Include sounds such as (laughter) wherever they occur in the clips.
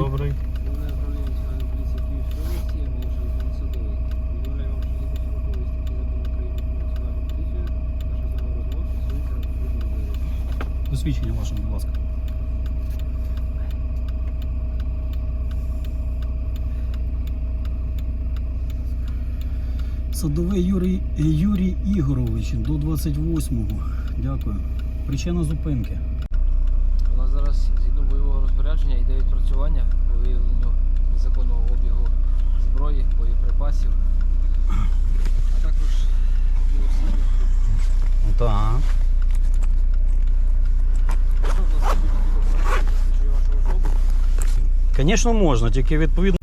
Добрий. Добрий. Досвідчення ваше, будь ласка. Садовий Юрій Юрій Ігорович до 28-го. Дякую. Причина зупинки розпорядження йде відпрацювання по виявленню незаконного обігу зброї, боєприпасів, а також. Так. Звісно, можна, тільки відповідно.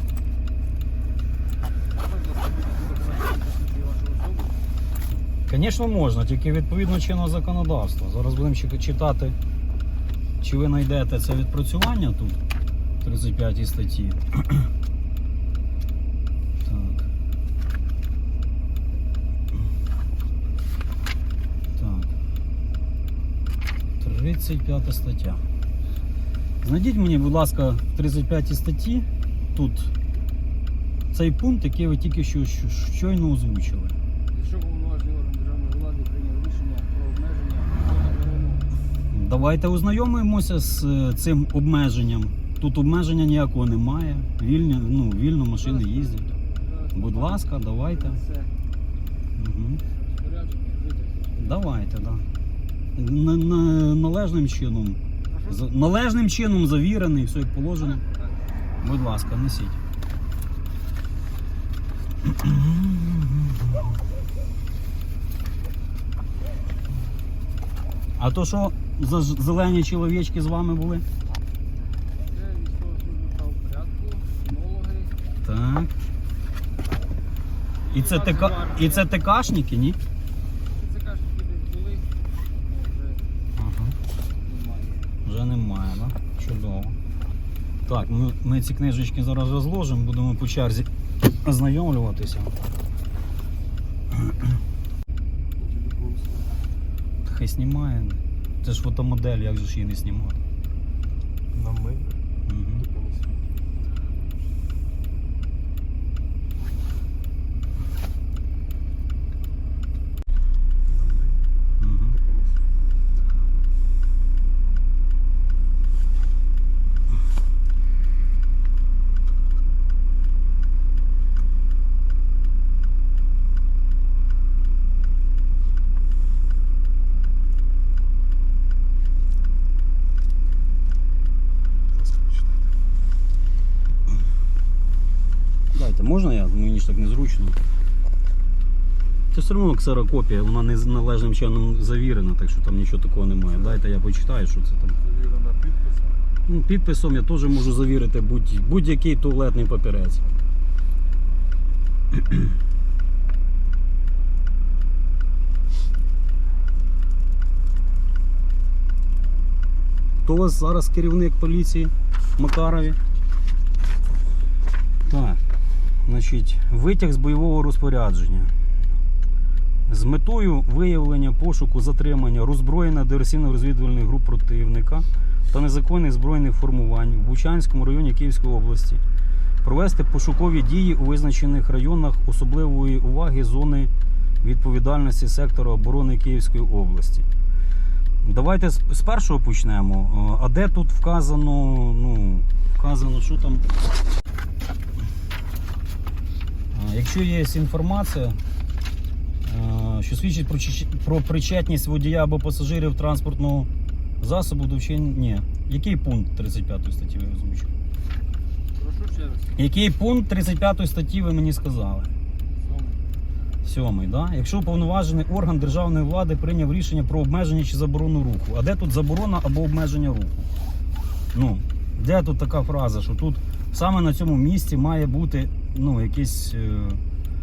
Звісно, можна, тільки відповідно чинного законодавства. Зараз будемо читати, чи ви знайдете це відпрацювання тут, в 35 статті. (clears throat) Так. Так. 35 стаття. Знайдіть мені, будь ласка, в 35 статті тут цей пункт, який ви тільки що- щойно озвучили. Якщо повноважний орган державної влади прийняв рішення про обмеження або заборону Давайте ознайомимося з е, цим обмеженням. Тут обмеження ніякого немає. Вільні, ну, вільно машини їздять. Будь ласка, давайте. Угу. Давайте, да. На, на, належним чином. Належним чином завірений, все як положено. Будь ласка, несіть. А то що за зелені чоловічки з вами були? Так. І це, ТК... І це ТКшники, ні? Це кажуть, десь були, Ага. Вже немає, так? Да? Чудово. Так, ми, ми ці книжечки зараз розложимо, будемо по черзі ознайомлюватися. Хай знімає. Це ж фотомодель, як же ж її не знімати? На ми Угу. такому світі. На ми Угу. такому світі. Будь ласка, почитайте. Дайте, можна я? Мені ж так незручно. Це все одно ксерокопія, вона не належним чином завірена, так що там нічого такого немає. Дайте я почитаю, що це там. Завірена підписом. Ну, підписом я теж можу завірити будь- будь-який туалетний папірець. Хто у вас зараз керівник поліції Макарові? Так, значить, витяг з бойового розпорядження. З метою виявлення пошуку затримання роззброєння диверсійно-розвідувальних груп противника та незаконних збройних формувань в Бучанському районі Київської області, провести пошукові дії у визначених районах особливої уваги зони відповідальності сектора оборони Київської області. Давайте з, першого почнемо. А де тут вказано, ну, вказано, що там. Якщо є інформація, е, що свідчить про, причетність водія або пасажирів транспортного засобу до вчинення. Ні. Який пункт 35 статті ви озвучили? Прошу ще раз. Який пункт 35 статті ви мені сказали? Сьомий. Сьомий, да? Якщо уповноважений орган державної влади прийняв рішення про обмеження чи заборону руху. А де тут заборона або обмеження руху? Ну, де тут така фраза, що тут саме на цьому місці має бути ну, якесь е,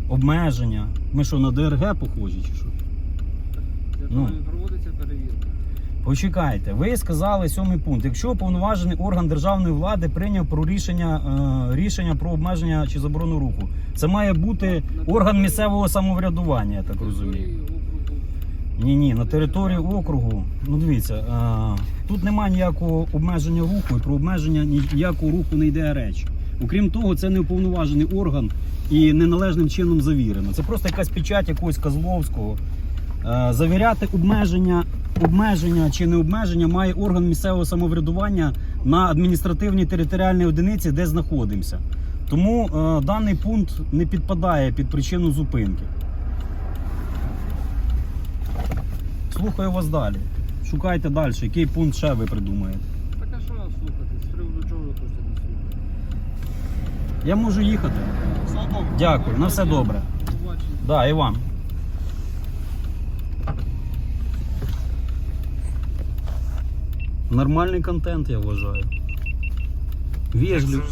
обмеження. Ми що, на ДРГ похожі чи що? Для Ну. того і проводиться перевірка. Почекайте, ви сказали сьомий пункт. Якщо уповноважений орган державної влади прийняв про рішення, е, рішення про обмеження чи заборону руху, це має бути орган місцевого самоврядування, я так розумію. Території округу. Ні, ні, на території округу. Ну дивіться, е, тут немає ніякого обмеження руху, і про обмеження ніякого руху не йде реч. Окрім того, це не уповноважений орган і неналежним чином завірено. Це просто якась печать якогось Козловського. Е, завіряти обмеження обмеження чи не обмеження має орган місцевого самоврядування на адміністративній територіальній одиниці, де знаходимося. Тому е, даний пункт не підпадає під причину зупинки. Слухаю вас далі. Шукайте далі, який пункт ще ви придумаєте. Так а що слухати? З приводу чого ви хочете не слухати? Я можу їхати. Дякую, на все добре. Да, і вам. Нормальний контент, я вважаю. Вежливо.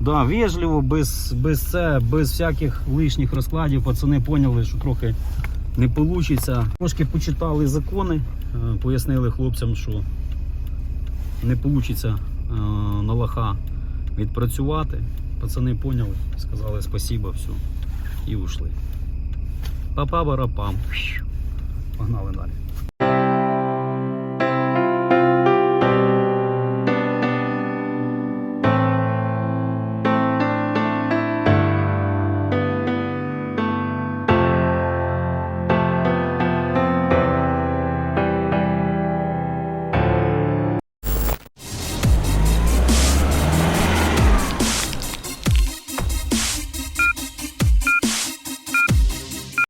Да, вежливо, без, без це, без всяких лишніх розкладів. Пацани поняли, що трохи не вийде. Трошки почитали закони, е, пояснили хлопцям, що не вийде на лоха відпрацювати. Пацани поняли, сказали спасибо, все. І ушли. Па-па-барапам. Погнали далі.